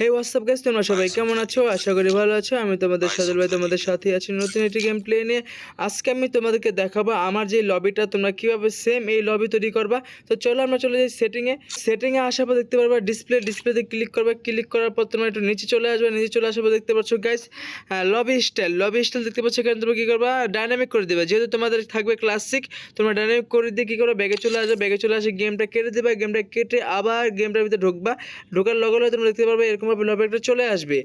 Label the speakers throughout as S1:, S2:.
S1: হে WhatsApp guys তোমরা সবাই কেমন আছো? আশা করি ভালো আছো। আমি তোমাদের সাজল ভাই তোমাদের সাথে আছি নতুন একটি গেম প্লে নিয়ে। আজকে আমি তোমাদেরকে দেখাবো আমার যে লবিটা তোমরা কীভাবে সেম এই লবি তৈরি করবা। তো চলো আমরা চলে যাই সেটিংয়ে সেটিংয়ে আসার পর দেখতে পারবা ডিসপ্লে ডিসপ্লেতে ক্লিক করবা। ক্লিক করার পর তোমরা একটু নিচে চলে আসবে। নিচে চলে আসার পর দেখতে পাচ্ছ guys lobby style lobby style দেখতে পাচ্ছ এখানে তোমরা কী করবা? ডাইনামিক করে দেবে। যেহেতু তোমাদের থাকবে ক্লাসিক তোমরা ডাইনামিক করে দিয়ে কী করো ব্যাগে চলে আসবে। ব্যাগে চলে আসে গেমটা কেটে দেবে। গেমটা কেটে আবার গেমটার ভিতরে ঢুকবা। ঢোকার লগে তোমরা দেখতে পারবে এরকমভাবে লবি একটা চলে আসবে।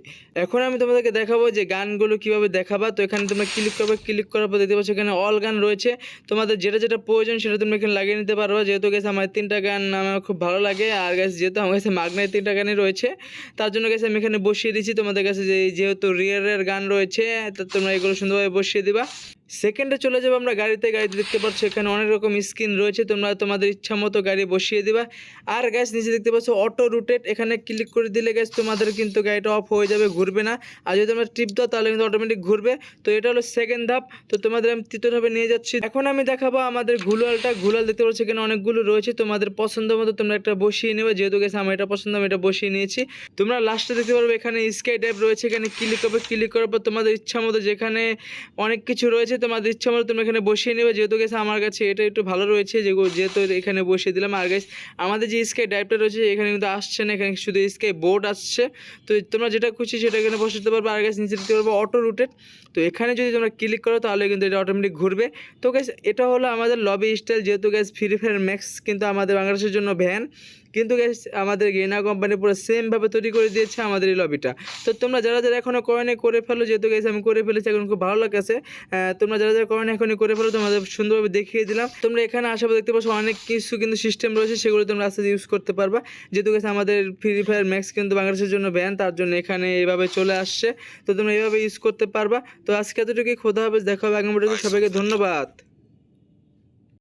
S1: এখন আমি তোমাদেরকে দেখাবো যে গানগুলো কীভাবে দেখাবা। তো এখানে তোমরা ক্লিক করবে ক্লিক করার পর দেখতে পাচ্ছ এখানে অল গান রয়েছে। তোমাদের যেটা যেটা প্রয়োজন সেটা তোমরা এখানে লাগিয়ে নিতে পারবে যেহেতু গেছে আমার তিনটা গান আমার খুব ভালো লাগে, আর গেছে যেহেতু আমার কাছে মাগনায় তিনটা গানই রয়েছে, তার জন্য গেছে আমি এখানে বসিয়ে দিচ্ছি। তোমাদের কাছে যে যেহেতু রিয়ারের গান রয়েছে, তো তোমরা এগুলো সুন্দরভাবে বসিয়ে দিবা। সেকেন্ডে চলে যাব আমরা গাড়িতে গাড়িতে দেখতে পাচ্ছ এখানে অনেক রকম স্ক্রিন রয়েছে, তোমরা তোমাদের ইচ্ছা মতো গাড়ি বসিয়ে দিবা। আর গ্যাস নিচে দেখতে পাচ্ছ অটো রুটেড এখানে ক্লিক করে দিলে গ্যাস তোমাদের কিন্তু গাড়িটা অফ হয়ে যাবে, ঘুরবে না। আর যদি তোমরা টিপ দাও, তাহলে কিন্তু অটোমেটিক ঘুরবে। তো এটা হলো সেকেন্ড ধাপ, তো তোমাদের আমি তৃতীয় ধাপে নিয়ে যাচ্ছি। এখন আমি দেখাবো আমাদের ঘুলালটা ঘুলাল দেখতে পাচ্ছ এখানে অনেকগুলো রয়েছে, তোমাদের পছন্দ মতো তোমরা একটা বসিয়ে নেবে। যেহেতু গেছে আমার এটা পছন্দ, আমি এটা বসিয়ে নিয়েছি। তোমরা লাস্টে দেখতে পারবে এখানে স্কাই টাইপ রয়েছে, এখানে ক্লিক করবে ক্লিক করার পর তোমাদের ইচ্ছা মতো যেখানে অনেক কিছু রয়েছে তোমাদের ইচ্ছা মতো তোমরা এখানে বসিয়ে নেবে। যেহেতু গেছে আমার কাছে এটা একটু ভালো রয়েছে যেগুলো যেহেতু এখানে বসিয়ে দিলাম। আর গেছে আমাদের যে স্কাই টাইপটা রয়েছে, এখানে কিন্তু আসছে না। এখানে শুধু স্কাই বোর্ড আসছে। তো তোমরা যেটা খুশি সেটা এখানে বসাতে পারবে। আর গেছে নিচে দিতে পারবে অটো রুটেড তো এখানে যদি তোমরা ক্লিক করো, তাহলে কিন্তু এটা অটোমেটিক ঘুরবে। তো গ্যাস এটা হলো আমাদের লবি স্টাইল যেহেতু গ্যাস ফ্রি ফায়ার ম্যাক্স কিন্তু আমাদের বাংলাদেশের জন্য ভ্যান কিন্তু আমাদের গেনা কোম্পানি পুরো সেমভাবে তৈরি করে দিয়েছে আমাদের এই লবিটা তো তোমরা যারা যারা এখনও করেনি করে ফেলো। যেহেতু গ্যাস আমি করে ফেলেছি, এখন খুব ভালো লাগছে তোমরা যারা যারা করেনি এখনই করে ফেলো। তোমাদের সুন্দরভাবে দেখিয়ে দিলাম। তোমরা এখানে আসার দেখতে পাচ্ছ, অনেক কিছু কিন্তু সিস্টেম রয়েছে, সেগুলো তোমরা আস্তে ইউজ করতে পারবা। যেহেতু গেছে আমাদের ফ্রি ফায়ার ম্যাক্স কিন্তু বাংলাদেশের জন্য ব্যান তার জন্য এখানে এভাবে চলে আসছে। তো তোমরা এভাবে ইউজ করতে পারবা। তো আজকে এতটুকুই, খোদা হবে দেখা হবে আগামী সবাইকে ধন্যবাদ।